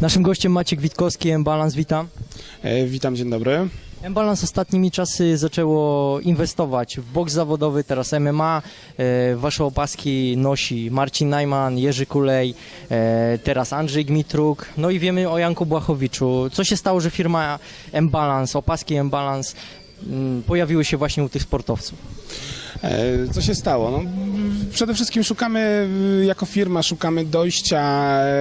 Naszym gościem Maciek Witkowski, M-Balance, witam. E, Witam, dzień dobry. M-Balance ostatnimi czasy zaczęło inwestować w boks zawodowy, teraz MMA. E, wasze opaski nosi Marcin Najman, Jerzy Kulej, e, teraz Andrzej Gmitruk. No i wiemy o Janku Błachowiczu. Co się stało, że firma M-Balance, opaski M-Balance mm, pojawiły się właśnie u tych sportowców? E, Co się stało? No, przede wszystkim szukamy, y, jako firma, szukamy dojścia e,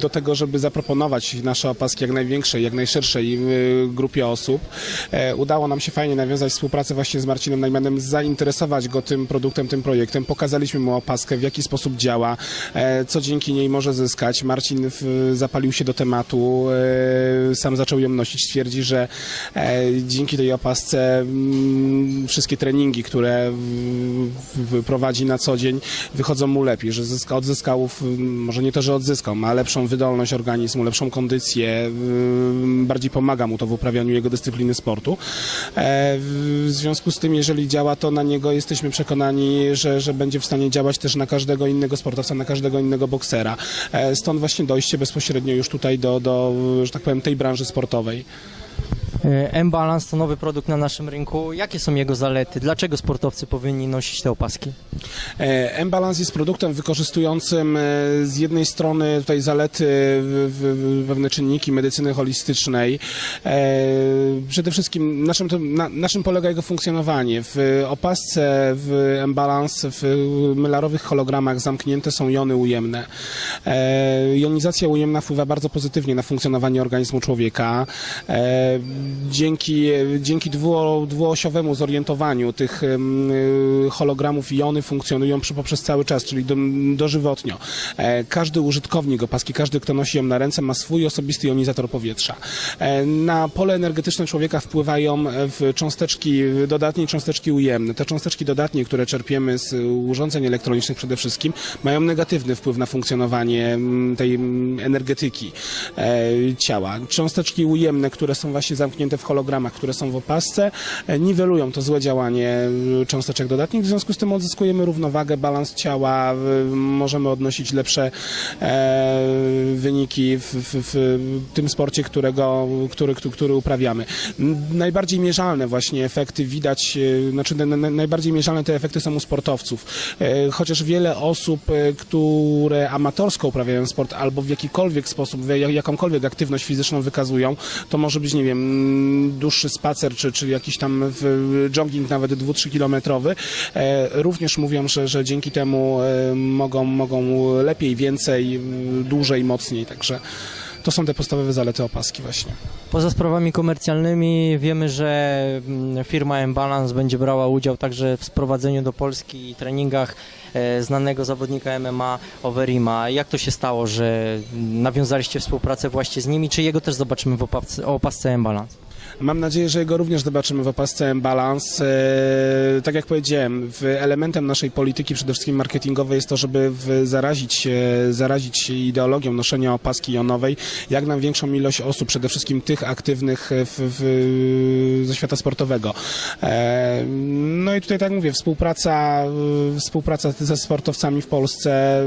do tego, żeby zaproponować nasze opaski jak największej, jak najszerszej y, grupie osób. E, Udało nam się fajnie nawiązać współpracę właśnie z Marcinem Najmanem, zainteresować go tym produktem, tym projektem. Pokazaliśmy mu opaskę, w jaki sposób działa, e, co dzięki niej może zyskać. Marcin zapalił się do tematu, e, sam zaczął ją nosić, twierdzi, że dzięki tej opasce mm, wszystkie treningi, które prowadzi na co dzień, wychodzą mu lepiej, że zyska, odzyskał, w, może nie to, że odzyskał, ma lepszą wydolność organizmu, lepszą kondycję, w, bardziej pomaga mu to w uprawianiu jego dyscypliny sportu. E, w związku z tym, jeżeli działa to na niego, jesteśmy przekonani, że, że będzie w stanie działać też na każdego innego sportowca, na każdego innego boksera. E, stąd właśnie dojście bezpośrednio już tutaj do, do że tak powiem, tej branży sportowej. E, M-Balance to nowy produkt na naszym rynku. Jakie są jego zalety? Dlaczego sportowcy powinni nosić te opaski? E, M-Balance jest produktem wykorzystującym e, z jednej strony tutaj zalety, pewne czynniki medycyny holistycznej. Przede wszystkim naszym, to- na, naszym polega jego funkcjonowanie. W opasce w M-Balance w mylarowych hologramach zamknięte są jony ujemne. Jonizacja ujemna wpływa bardzo pozytywnie na funkcjonowanie organizmu człowieka. E, Dzięki, dzięki dwuo, dwuosiowemu zorientowaniu tych y, hologramów jony funkcjonują przy, poprzez cały czas, czyli do, dożywotnio. E, Każdy użytkownik opaski, każdy, kto nosi ją na ręce, ma swój osobisty jonizator powietrza. E, Na pole energetyczne człowieka wpływają e, w cząsteczki, dodatnie cząsteczki ujemne. Te cząsteczki dodatnie, które czerpiemy z urządzeń elektronicznych przede wszystkim, mają negatywny wpływ na funkcjonowanie tej energetyki e, ciała. Cząsteczki ujemne, które są właśnie zamknięte w hologramach, które są w opasce, e, niwelują to złe działanie e, cząsteczek dodatnich, w związku z tym odzyskujemy równowagę, balans ciała, e, możemy odnosić lepsze wyniki w, w, w tym sporcie, którego, który, który, uprawiamy. Najbardziej mierzalne właśnie efekty widać, znaczy na- na- najbardziej mierzalne te efekty są u sportowców. Chociaż wiele osób, które amatorsko uprawiają sport albo w jakikolwiek sposób, jakąkolwiek aktywność fizyczną wykazują, to może być, nie wiem, dłuższy spacer, czy, czy jakiś tam jogging nawet 2-3 kilometrowy, e, również mówią, że, że dzięki temu e, mogą, mogą lepiej, więcej, m, dłużej, mocniej, także to są te podstawowe zalety opaski właśnie. Poza sprawami komercjalnymi wiemy, że mm, firma M-Balance będzie brała udział także w sprowadzeniu do Polski i treningach e, znanego zawodnika MMA Overima. Jak to się stało, że nawiązaliście współpracę właśnie z nimi? Czy jego też zobaczymy w opasce, opasce M-Balance? Mam nadzieję, że jego również zobaczymy w opasce balans. E, tak jak powiedziałem, elementem naszej polityki przede wszystkim marketingowej jest to, żeby zarazić, się- zarazić ideologią noszenia opaski jonowej jak największą ilość osób, przede wszystkim tych aktywnych w, w, ze świata sportowego. E, no i tutaj tak mówię, współpraca, e, współpraca ze sportowcami w Polsce,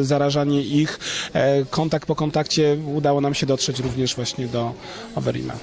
e, zarażanie ich, e, kontakt po kontakcie udało nam się dotrzeć również właśnie do Overima.